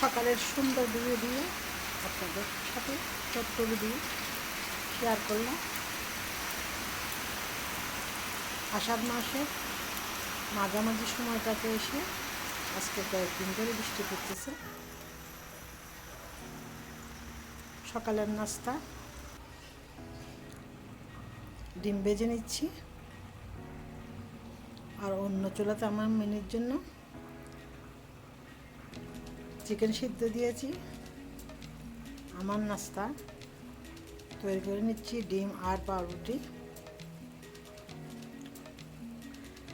সকালের সুন্দর ভিডিও দিয়ে আপনাদের সাথে ছোট্ট ভিডিও শেয়ার করলাম। আষাঢ় মাসের মাঝামাঝি সময়টাতে এসে আজকে কয়েকদিন ধরে বৃষ্টি পড়তেছে। সকালের নাস্তা, ডিম ভেজে নিচ্ছি। আর অন্য চুলাতে আমার মেনের জন্য চিকেন সিদ্ধ দিয়েছি। আমার নাস্তা তৈরি করে নিচ্ছি, ডিম আর পাউরুটি।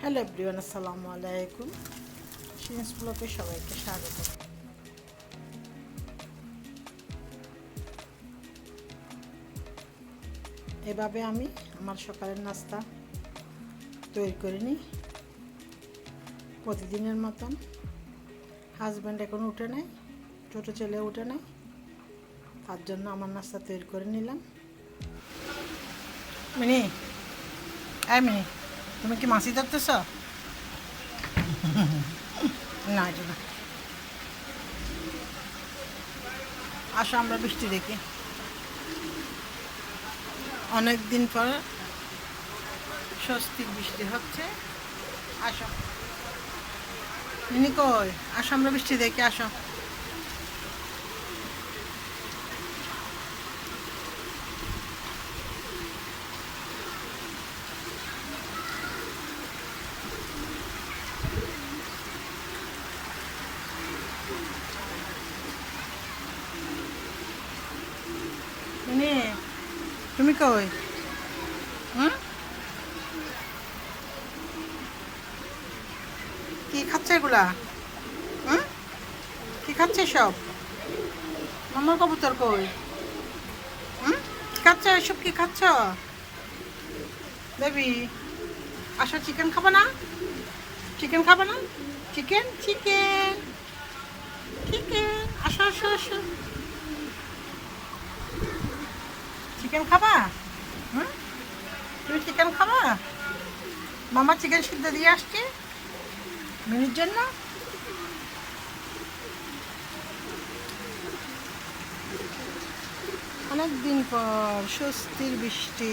হ্যালো এভরিওয়ান, আসসালামু আলাইকুম। সিন্স ব্লকে সবাইকে স্বাগত। এভাবে আমি আমার সকালের নাস্তা তৈরি করে নিই। প্রতিদিনের মতন। হাজব্যান্ড এখন উঠে নেয় ছোটো ছেলে উঠে নেয় তার জন্য আমার নাস্তা তৈরি করে নিলাম। মিনি, এই মিনি, তুমি কি মাছি ধরতেছ? না আসো, আমরা বৃষ্টি দেখি। অনেক দিন পর স্বস্তির বৃষ্টি হচ্ছে। আসো। মিনি কই? আসো আমরা বৃষ্টি দেখি আসো। তুমি কই হুম কি খাচ্ছে এগুলা হুম? কি খাচ্ছে সব? মামার কবুতর কই? হুম? খাচ্ছ? এসব কি খাচ্ছ? বেবি, আসো চিকেন খাব না? চিকেন খাব না? চিকেন চিকেন চিকেন আসো আসো আসো। চিকেন খাবা? হুম? তুমি চিকেন খাবা? মামা চিকেন সিদ্ধ দিয়ে আসছে। মিনির জন্য? অনেকদিন পর স্বস্তির বৃষ্টি।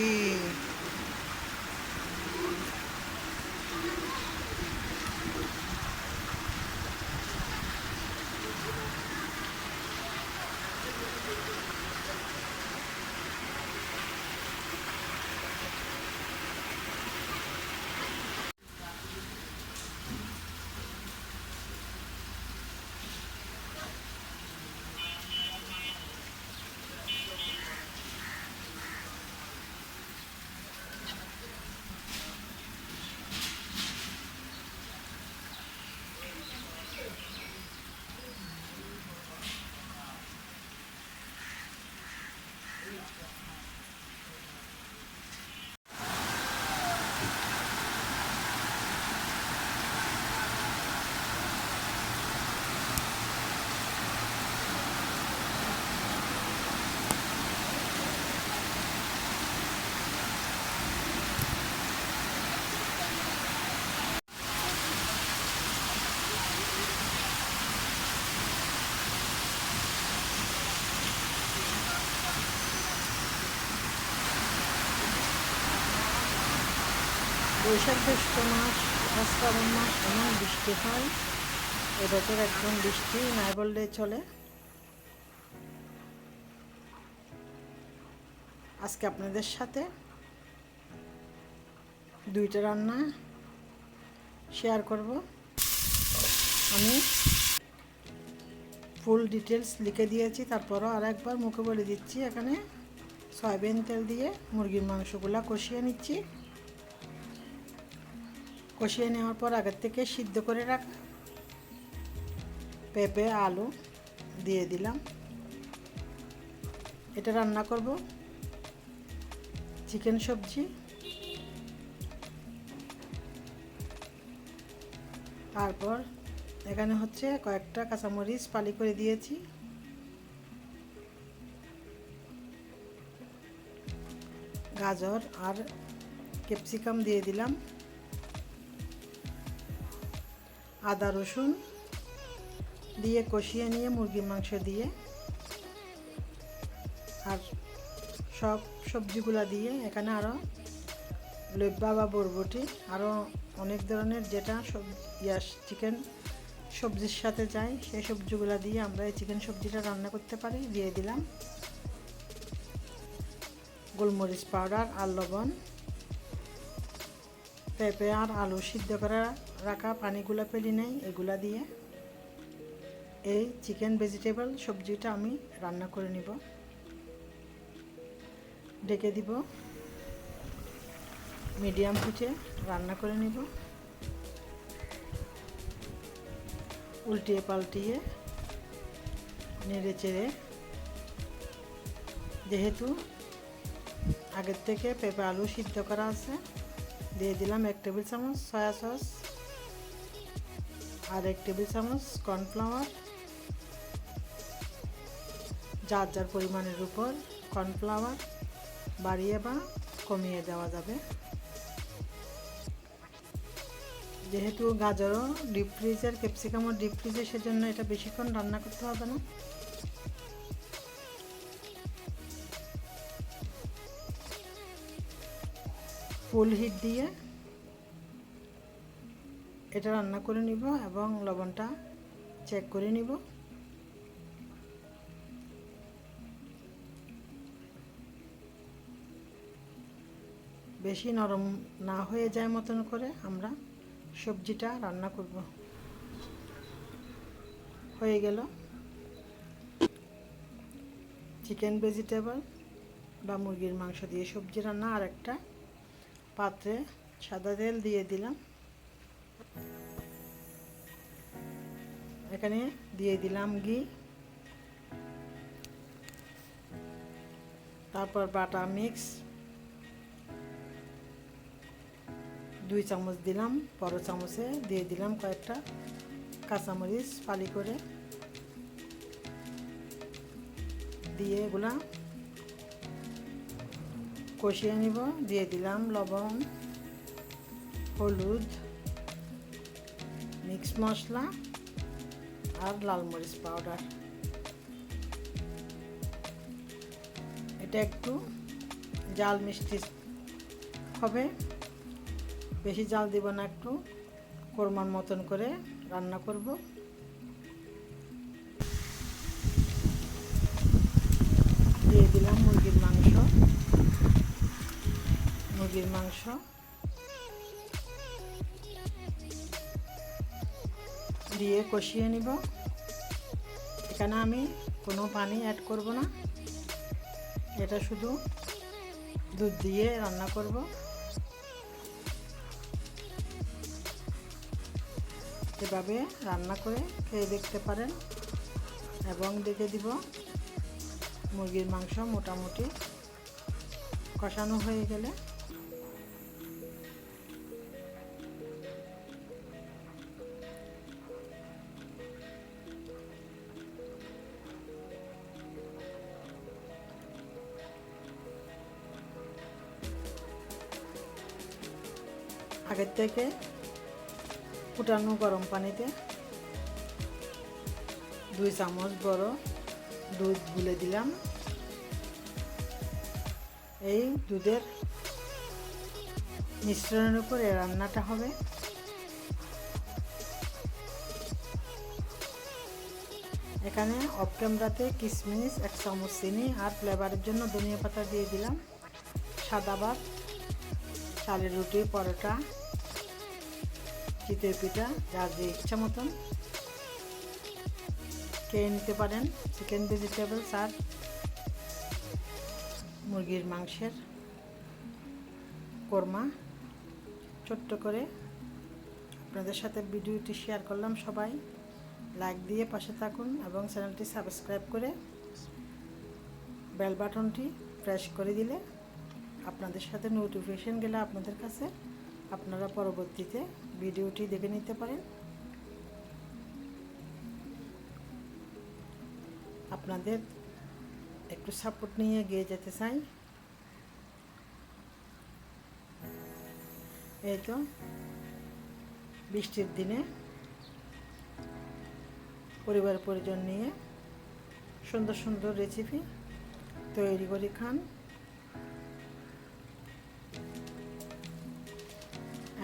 বৈশাখ জ্যৈষ্ঠ মাস শ্রাবণ মাস, এমন বৃষ্টি হয়। এবছর একদম বৃষ্টি নাই বললে চলে। আজকে আপনাদের সাথে দুইটা রান্না শেয়ার করব। আমি ফুল ডিটেলস লিখে দিয়েছি, তারপরও আর একবার মুখে বলে দিচ্ছি। এখানে সয়াবিন তেল দিয়ে মুরগির মাংসগুলা কষিয়ে নিচ্ছি। কষিয়ে নেওয়ার পর আগের থেকে সিদ্ধ করে রাখা। পেঁপে, আলু দিয়ে দিলাম। এটা রান্না করব। চিকেন সবজি। তারপর এখানে হচ্ছে কয়েকটা কাঁচামরিচ পালি করে দিয়েছি। গাজর আর ক্যাপসিকাম দিয়ে দিলাম। আদা রসুন দিয়ে কষিয়ে নিয়ে মুরগির মাংস দিয়ে আর সব সবজিগুলা দিয়ে এখানে আরও লেব্বা বা বরবটি আরও অনেক ধরনের যেটা সব ইয়াস চিকেন সবজির সাথে যায়, সেই সবজিগুলো দিয়ে আমরা এই চিকেন সবজিটা রান্না করতে পারি। দিয়ে দিলাম গোলমরিচ পাউডার আর লবণ, পেঁপে আর আলু সিদ্ধ করা রাখা পানিগুলো পেলি নেই, এগুলা দিয়ে এই চিকেন ভেজিটেবল সবজিটা আমি রান্না করে নিব। ডেকে দিব। মিডিয়াম হিটে রান্না করে নিব। উল্টিয়ে পাল্টিয়ে নেড়ে চেড়ে যেহেতু আগের থেকে পেঁপে আলু সিদ্ধ করা আছে, দিয়ে দিলাম এক টেবিল চামচ সয়া সস আর এক টেবিল চামচ কর্নফ্লাওয়ার। যার যার পরিমাণের উপর কর্নফ্লাওয়ার বাড়িয়ে বা কমিয়ে দেওয়া যাবে। যেহেতু গাজরও ডিপ ফ্রিজের ক্যাপসিকামও ডিপ ফ্রিজে সেজন্য এটা বেশিক্ষণ রান্না করতে হবে না। ফুল হিট দিয়ে এটা রান্না করে নিব এবং লবণটা চেক করে নিব। বেশি নরম না হয়ে যায় মতন করে আমরা সবজিটা রান্না করব। হয়ে গেল। চিকেন ভেজিটেবল বা মুরগির মাংস দিয়ে সবজি রান্না। আর একটা পাত্রে সাদা তেল দিয়ে দিলাম। এখানে দিয়ে দিলাম ঘি। তারপর বাটা মিক্স। দুই চামচ দিলাম, বড় চামচে দিয়ে দিলাম কয়েকটা কাঁচামরিচ ফালি করে। দিয়ে এগুলা কষিয়ে নিব, দিয়ে দিলাম লবণ, হলুদ, মিক্স মশলা। আর লাল মরিচ পাউডার এটা একটু জাল মিষ্টি হবে। বেশি জাল দিব না, একটু কোরমার মতন করে রান্না করব। দিয়ে দিলাম মুরগির মাংস। মুরগির মাংস। দিয়ে কষিয়ে নিব। এখানে আমি কোনো পানি অ্যাড করব না। এটা শুধু দুধ দিয়ে রান্না করব। এভাবে রান্না করে খেয়ে দেখতে পারেন। এবং দেখে দিব মুরগির মাংস মোটামুটি কষানো হয়ে গেলে। থেকে ফুটানো গরম পানিতে দুই চামচ বড় দুধ গুলে দিলাম। এই দুধের মিশ্রণের উপরে রান্নাটা হবে। এখানে অফ ক্যামেরাতে কিশমিশ, এক চামচ চিনি আর ফ্লেভারের জন্য ধনিয়া পাতা দিয়ে দিলাম। সাদা ভাত, চালের রুটি, পরোটা চিতের পিঠা যার যে ইচ্ছা মতন। খেয়ে নিতে পারেন। চিকেন ভেজিটেবলস আর মুরগির মাংসের কোরমা। ছোট্ট করে আপনাদের সাথে ভিডিওটি শেয়ার করলাম সবাই। লাইক দিয়ে পাশে থাকুন এবং চ্যানেলটি সাবস্ক্রাইব করে বেল বাটনটি প্রেস করে দিলে আপনাদের সাথে নোটিফিকেশন গেলে আপনাদের কাছে আপনারা পরবর্তীতে ভিডিওটি দেখে নিতে পারেন। আপনাদের একটু সাপোর্ট নিয়ে এগিয়ে যেতে চাই। এই তো, বৃষ্টির দিনে পরিবার পরিজন নিয়ে সুন্দর সুন্দর রেসিপি তৈরি করে খান।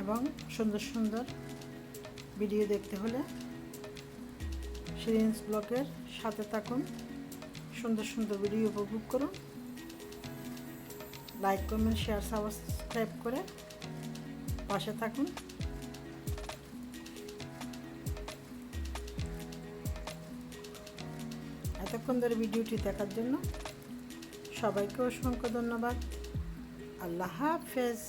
এবং সুন্দর সুন্দর ভিডিও দেখতে হলে সিরিঞ্জ ব্লগের সাথে থাকুন, সুন্দর সুন্দর ভিডিও উপভোগ করুন, লাইক, কমেন্ট, শেয়ার, সাবস্ক্রাইব করে পাশে থাকুন। এতক্ষণ ধরে ভিডিওটি দেখার জন্য সবাইকে অসংখ্য ধন্যবাদ। আল্লাহ হাফেজ।